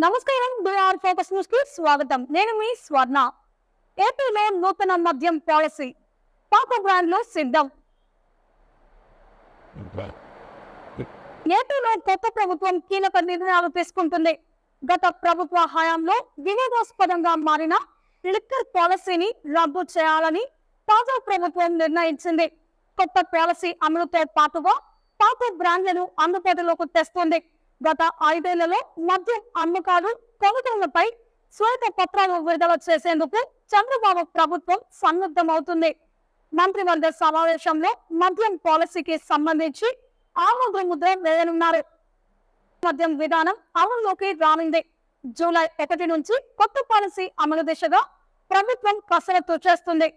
నమస్కారం BR focus న్యూస్కి స్వాగతం. నేను మీ స్వర్ణ. ఏపీలో నూతన మద్యం పాలసీ. పాప బ్రాండ్లు సిద్ధం. ఏపీలో కొత్త ప్రభుత్వం కీలక నిర్ణయాలు తీసుకుంటుంది. గత ప్రభుత్వ హయాంలో వివాదాస్పదంగా మారిన లిక్కర్ పాలసీని రద్దు చేయాలని తాజా ప్రభుత్వం నిర్ణయించింది. కొత్త పాలసీ అమలుతో పాటుగా పాత బ్రాండ్లను అందుబాటులోకి తెస్తుంది. గత ఐదేళ్ళలో మద్యం అమ్మకాలు కొనుగోళ్ళపై శ్వేత పత్రాలు విడుదల చేసేందుకు చంద్రబాబు ప్రభుత్వం సన్నద్ధమవుతుంది. మంత్రివర్గ సమావేశంలో మద్యం పాలసీకి సంబంధించి ఆమోద ముద్ర వేయనున్నారు. మద్యం విధానం అమలులోకి రానుంది. జూలై ఒకటి నుంచి కొత్త పాలసీ అమలు దిశగా ప్రభుత్వం కసరత్తు చేస్తుంది.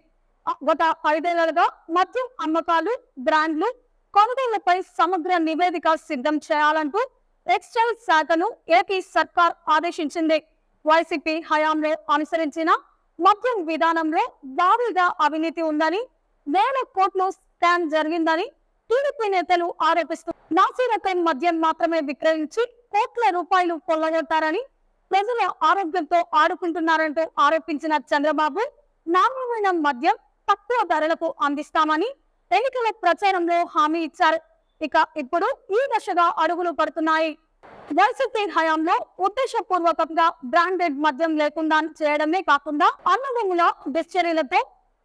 గత ఐదేళ్ళుగా మద్యం అమ్మకాలు బ్రాండ్లు కొనుగోళ్ళపై సమగ్ర నివేదిక సిద్ధం చేయాలంటూ టెక్స్టైల్ శాఖను ఏపీ సర్కార్ ఆదేశించింది. వైసీపీ హయాంలో అనుసరించిన మద్యం విధానంలో భారీగా అవినీతి ఉందని వేల కోట్లు స్కామ్ జరిగిందని టీడీపీ నేతలు ఆరోపిస్తూ నాసిరకం మద్యం మాత్రమే విక్రయించి కోట్ల రూపాయలు పొల్లగొట్టారని ప్రజల ఆరోగ్యంతో ఆడుకుంటున్నారంటూ ఆరోపించిన చంద్రబాబు నాణ్యమైన మద్యం తక్కువ ధరలకు అందిస్తామని ఎన్నికల ప్రచారంలో హామీ ఇచ్చారు. ఇక ఇప్పుడు ఈ దశగా అడుగులు పడుతున్నాయి. వైసీపీ హయాంలో ఉద్దేశపూర్వకంగా బ్రాండెడ్ మద్యం లేకుండా చేయడమే కాకుండా అన్నదమ్ముల డిస్చరీలతో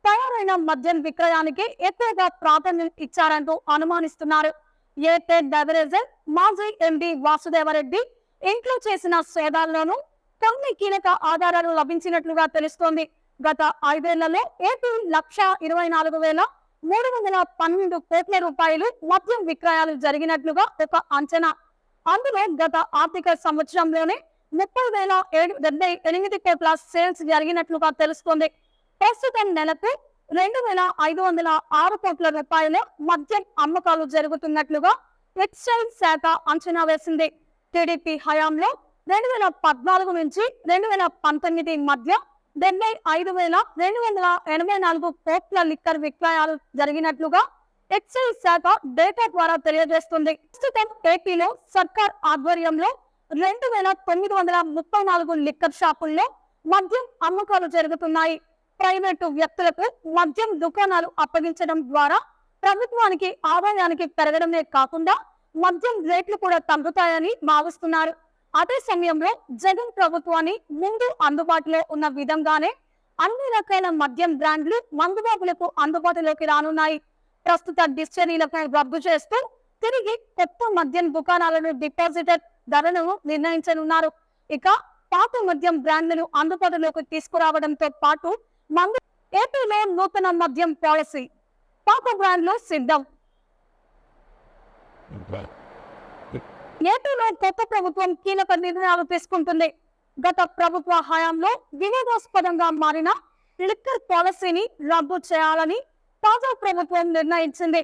తయారైన మద్యం విక్రయానికి ఎక్కువగా ప్రాధాన్యం ఇచ్చారంటూ అనుమానిస్తున్నారు. ఏతే బెవరేజెస్ మాజీ ఎండి వాసుదేవరెడ్డి ఇంట్లో చేసిన సేదాల్లోనూ కొన్ని కీలక ఆధారాలు లభించినట్లుగా తెలుస్తోంది. గత ఐదేళ్ళలో ఏపీ లక్ష ఇరవై నాలుగు వేల మూడు వందల పన్నెండు కోట్ల రూపాయలు మద్యం విక్రయాలు జరిగినట్లుగా ఒక అంచనా. అందులో గత ఆర్థిక సంవత్సరంలోనే ముప్పై వేల ఏడు డెబ్బై ఎనిమిది కోట్ల సేల్స్ జరిగినట్లుగా తెలుస్తోంది. ప్రస్తుతం నెలకు రెండు వేల ఐదు వందల ఆరు కోట్ల రూపాయల మద్యం అమ్మకాలు జరుగుతున్నట్లుగా ఎక్సైజ్ శాఖ అంచనా వేసింది. టీడీపీ హయాంలో రెండు వేల పద్నాలుగు నుంచి రెండు వేల పంతొమ్మిది మధ్య డెబ్బై ఐదు వేల రెండు వందల ఎనభై నాలుగు కోట్ల లిక్కర్ విక్రయాలు జరిగినట్లుగా ఎక్సైజ్ శాఖ డేటా ద్వారా తెలియజేస్తుంది. ప్రస్తుతం ఏపీలో సర్కార్ ఆధ్వర్యంలో రెండు వేల తొమ్మిది వందల ముప్పై నాలుగు లిక్కర్ షాపుల్లో మద్యం అమ్మకాలు జరుగుతున్నాయి. ప్రైవేటు వ్యక్తులకు మద్యం దుకాణాలు అప్పగించడం ద్వారా ప్రభుత్వానికి ఆదాయానికి పెరగడమే కాకుండా మద్యం రేట్లు కూడా తగ్గుతాయని భావిస్తున్నారు. అదే సమయంలో జగన్ ప్రభుత్వాన్ని ముందు అందుబాటులో ఉన్న విధంగానే అన్ని రకాల మద్యం బ్రాండ్లు మందుబాబులకు అందుబాటులోకి రానున్నాయి. ప్రస్తుత డిస్టరీలపై రద్దు చేస్తూ తిరిగి కొత్త మద్యం దుకాణాలను డిపాజిటర్ ధరలను నిర్ణయించనున్నారు. ఇక పాత మద్యం బ్రాండ్లను అందుబాటులోకి తీసుకురావడంతో పాటు మందు ఏపీలో నూతన మద్యం పాలసీ పాత బ్రాండ్లు సిద్ధం. ఏపీలో కొత్త ప్రభుత్వం కీలక నిర్ణయాలు తీసుకుంటుంది. గత ప్రభుత్వ హయాంలో వివాదాస్పదంగా మారిన లిక్కర్ పాలసీని రద్దు చేయాలని తాజా ప్రభుత్వం నిర్ణయించింది.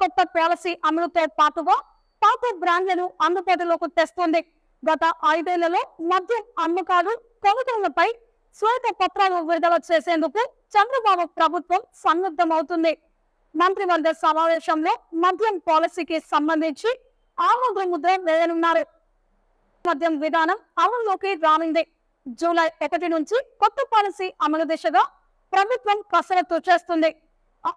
కొత్త పాలసీ అమలుతో పాటుగా పాత బ్రాండ్లను అందుబాటులోకి తెస్తుంది. గత ఐదేళ్ళలో మద్యం అమ్మకాలు కొనుగోళ్ళపై శ్వేత పత్రాలు విడుదల చేసేందుకు చంద్రబాబు ప్రభుత్వం సన్నద్ధమవుతుంది. మంత్రివర్గ సమావేశంలో మద్యం పాలసీకి సంబంధించి ఆమోద ముద్ర వేయనున్నారు మద్యం విధానం అమల్లోకి రానుంది. జూలై ఒకటి నుంచి కొత్త పాలసీ అమలు దిశగా ప్రభుత్వం కసరత్తు చేస్తుంది.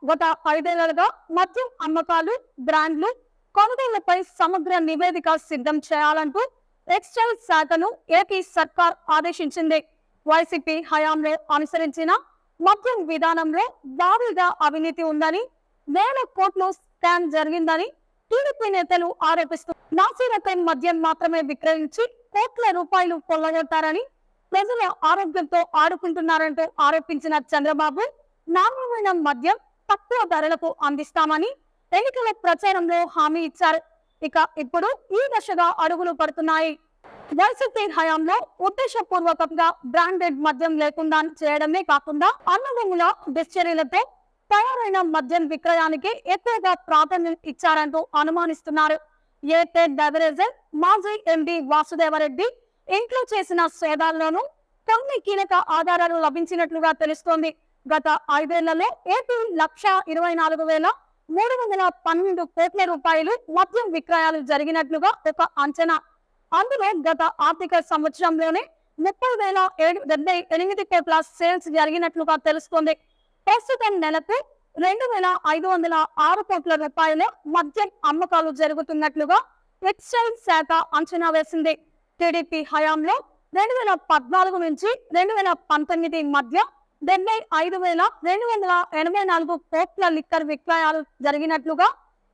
గత ఐదేళ్ళుగా మద్యం అమ్మకాలు బ్రాండ్లు కొనుగోళ్ళపై సమగ్ర నివేదిక సిద్ధం చేయాలంటూ ఎక్స్టైల్ శాఖను ఏపీ సర్కార్ ఆదేశించింది. వైసీపీ హయాంలో అనుసరించిన మద్యం విధానంలో భారీగా అవినీతి ఉందని వేల కోట్లు స్కామ్ జరిగిందని టీడీపీ నేతలు ఆరోపిస్తూ నాసిరకం మద్యం మాత్రమే విక్రయించి కోట్ల రూపాయలు పొల్లగొట్టారని ప్రజల ఆరోగ్యంతో ఆడుకుంటున్నారంటూ ఆరోపించిన చంద్రబాబు నాణ్యమైన మద్యం తక్కువ ధరలకు అందిస్తామని ఎన్నికల ప్రచారంలో హామీ ఇచ్చారు. ఇక ఇప్పుడు ఈ దశగా అడుగులు పడుతున్నాయి. వైసీపీ హయాంలో ఉద్దేశపూర్వకంగా బ్రాండెడ్ మద్యం లేకుండా చేయడమే కాకుండా అన్నదమ్ముల డిస్చరీలతో తయారైన మద్యం విక్రయానికి ఎక్కువగా ప్రాధాన్యం ఇచ్చారంటూ అనుమానిస్తున్నారు. ఏటెడ్ బెవరేజెస్ మాజీ ఎండి వాసుదేవరెడ్డి ఇంట్లో చేసిన సేదాల్లోనూ కొన్ని కీలక ఆధారాలు లభించినట్లుగా తెలుస్తోంది. గత ఐదేళ్ళలో ఏపీ లక్ష ఇరవై నాలుగు వేల మూడు వందల పన్నెండు కోట్ల రూపాయలు మద్యం విక్రయాలు జరిగినట్లుగా ఒక అంచనా. అందులో గత ఆర్థిక సంవత్సరంలోనే ముప్పై వేల ఏడు డెబ్బై ఎనిమిది కోట్ల సేల్స్ జరిగినట్లుగా తెలుస్తోంది. ప్రస్తుతం నెలకు రెండు వేల ఐదు వందల ఆరు కోట్ల రూపాయల మద్యం అమ్మకాలు జరుగుతున్నట్లుగా ఎక్సైజ్ శాఖ అంచనా వేసింది. టీడీపీ హయాంలో రెండు వేల పద్నాలుగు నుంచి రెండు వేల పంతొమ్మిది మధ్య డెబ్బై ఐదు వేల రెండు వందల ఎనభై నాలుగు కోట్ల లిక్కర్ విక్రయాలు జరిగినట్లుగా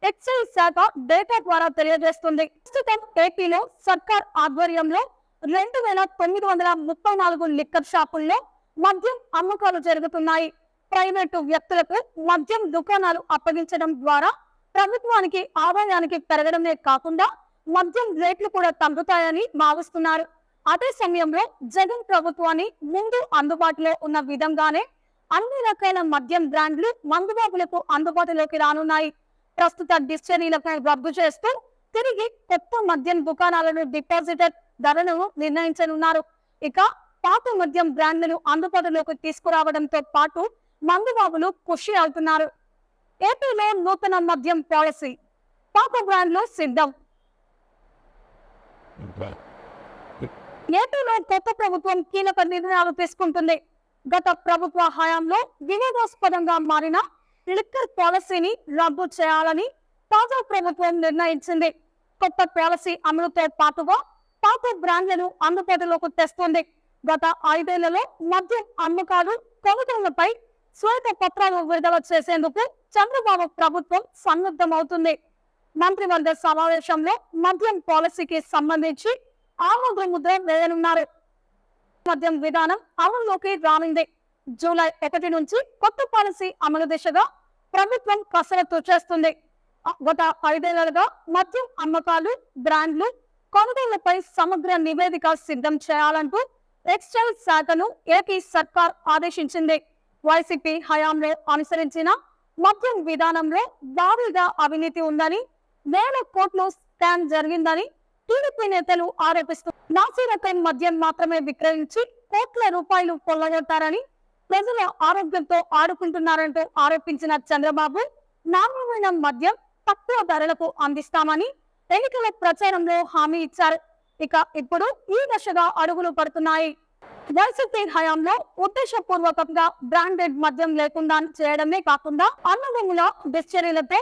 ఎక్సైజ్ శాఖ డేటా ద్వారా తెలియజేస్తుంది. ప్రస్తుతం ఏపీలో సర్కార్ ఆధ్వర్యంలో రెండు వేల తొమ్మిది వందల ముప్పై నాలుగు లిక్కర్ షాపుల్లో మద్యం అమ్మకాలు జరుగుతున్నాయి. ప్రైవేటు వ్యక్తులకు మద్యం దుకాణాలు అప్పగించడం ద్వారా ప్రభుత్వానికి ఆదాయానికి పెరగడమే కాకుండా మద్యం రేట్లు కూడా తగ్గుతాయని భావిస్తున్నారు. అదే సమయంలో జగన్ ప్రభుత్వాన్ని ముందు అందుబాటులో ఉన్న విధంగానే అన్ని రకాల మద్యం బ్రాండ్లు మందుబాబులకు అందుబాటులోకి రానున్నాయి. ప్రస్తుత డిస్టరీలపై రద్దు చేస్తూ తిరిగి కొత్త మద్యం దుకాణాలను డిపాజిటర్ ధరలను నిర్ణయించనున్నారు. ఇక పాత మద్యం బ్రాండ్లను అందుబాటులోకి తీసుకురావడంతో పాటు మందుబాబులు ఖుషి అవుతున్నారు. ఏపీలో నూతన మద్యం పాలసీ పాత బ్రాండ్లు సిద్ధం. ఏపీలో కొత్త ప్రభుత్వం కీలక నిర్ణయాలు తీసుకుంటుంది. గత ప్రభుత్వ హయాంలో వివాదాస్పదంగా మారిన లిక్కర్ పాలసీని రద్దు చేయాలని తాజా ప్రభుత్వం నిర్ణయించింది. కొత్త పాలసీ అమలుతో పాటుగా పాత బ్రాండ్లను అందుబాటులోకి తెస్తుంది. గత ఐదేళ్ళలో మద్యం అమ్మకాలు కొనుగోళ్ళపై శ్వేత పత్రాలను విడుదల చేసేందుకు చంద్రబాబు ప్రభుత్వం సన్నద్ధమవుతుంది. మంత్రివర్గ సమావేశంలో మద్యం పాలసీకి సంబంధించి ఆమోద ముద్ర వేయనున్నారు. మద్యం విధానం అమలులోకి రానుంది. జూలై ఒకటి నుంచి కొత్త పాలసీ అమలు దిశగా ప్రభుత్వం కసరత్తు చేస్తుంది. గత ఐదేళ్ళుగా మద్యం అమ్మకాలు బ్రాండ్లు కొనుగోళ్ళపై సమగ్ర నివేదిక సిద్ధం చేయాలంటూ ఎక్స్టైల్ శాఖను ఏపీ సర్కార్ ఆదేశించింది. వైసీపీ హయాంలో అనుసరించిన మద్యం విధానంలో భారీగా అవినీతి ఉందని వేల కోట్లు స్కామ్ జరిగిందని టీడీపీ నేతలు ఆరోపిస్తూ నాసిరకం మద్యం మాత్రమే విక్రయించి కోట్ల రూపాయలు పొల్లగొట్టారని ప్రజల ఆరోగ్యంతో ఆడుకుంటున్నారంటూ ఆరోపించిన చంద్రబాబు నాణ్యమైన మద్యం తక్కువ ధరలకు అందిస్తామని ఎన్నికల ప్రచారంలో హామీ ఇచ్చారు. ఇక ఇప్పుడు ఈ దశగా అడుగులు పడుతున్నాయి. వైసీపీ హయాంలో ఉద్దేశపూర్వకంగా బ్రాండెడ్ మద్యం లేకుండా చేయడమే కాకుండా అన్నదమ్ముల దుశ్చర్యలతో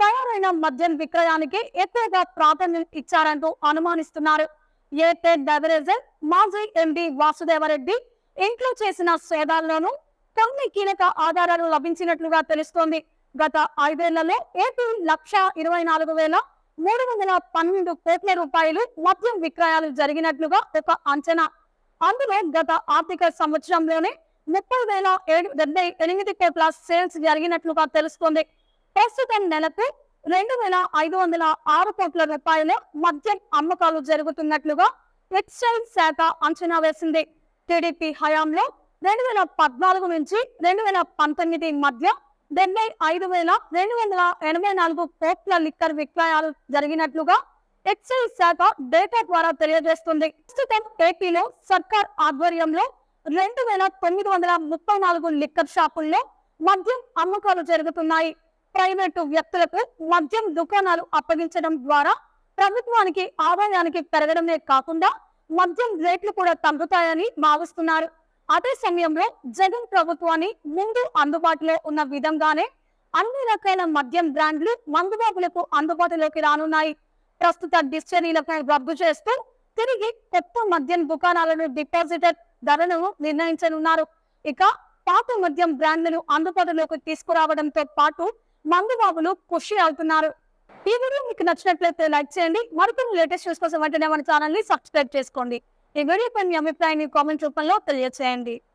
తయారైన మద్యం విక్రయానికి ఎక్కువగా ప్రాధాన్యం ఇచ్చారంటూ అనుమానిస్తున్నారు. ఎయిర్టెల్ బెవరేజెస్ మాజీ ఎండి వాసుదేవరెడ్డి ఇంట్లో చేసిన సేదాల్లోనూ కొన్ని కీలక ఆధారాలు లభించినట్లుగా తెలుస్తోంది. గత ఐదేళ్ళలో ఏపీ లక్ష ఇరవై నాలుగు వేల మూడు వందల పన్నెండు కోట్ల రూపాయలు మద్యం విక్రయాలు జరిగినట్లుగా ఒక అంచనా అందులో గత ఆర్థిక సంవత్సరంలోనే ముప్పై వేల ఏడు డెబ్బై ఎనిమిది కోట్ల సేల్స్ జరిగినట్లుగా తెలుస్తోంది. ప్రస్తుతం నెలకు రెండు వేల ఐదు వందల ఆరు కోట్ల రూపాయల మద్యం అమ్మకాలు జరుగుతున్నట్లుగా ఎక్సైజ్ శాఖ అంచనా వేసింది. టీడీపీ హయాంలో రెండు వేల పద్నాలుగు నుంచి రెండు వేల పంతొమ్మిది మధ్య డెబ్బై ఐదు వేల రెండు వందల ఎనభై నాలుగు కోట్ల లిక్కర్ విక్రయాలు జరిగినట్లుగా ఎక్సైజ్ శాఖ డేటా ద్వారా తెలియజేస్తుంది. ప్రస్తుతం ఏపీలో సర్కార్ ఆధ్వర్యంలో రెండు వేల తొమ్మిది వందల ముప్పై నాలుగు లిక్కర్ షాపుల్లో మద్యం అమ్మకాలు జరుగుతున్నాయి. ప్రైవేటు వ్యక్తులకు మద్యం దుకాణాలు అప్పగించడం ద్వారా ప్రభుత్వానికి ఆదాయానికి పెరగడమే కాకుండా మద్యం రేట్లు కూడా తగ్గుతాయని భావిస్తున్నారు. అదే సమయంలో జగన్ ప్రభుత్వాన్ని ముందు అందుబాటులో ఉన్న విధంగానే అన్ని రకాల మద్యం బ్రాండ్లు మందుబాబులకు అందుబాటులోకి రానున్నాయి. ప్రస్తుత డిస్టరీలపై రద్దు చేస్తూ తిరిగి కొత్త మద్యం దుకాణాలను డిపాజిటర్ ధరను నిర్ణయించనున్నారు. ఇక పాత మద్యం బ్రాండ్లను అందుబాటులోకి తీసుకురావడంతో పాటు మందుబాబులు ఖుషి అవుతున్నారు. ఈ వీడియో మీకు నచ్చినట్లయితే లైక్ చేయండి. మరికొన్ని లేటెస్ట్ న్యూస్ కోసం వెంటనే మన ఛానల్ని సబ్స్క్రైబ్ చేసుకోండి. ఈ వీడియోపై మీ అభిప్రాయాన్ని కామెంట్ రూపంలో తెలియజేయండి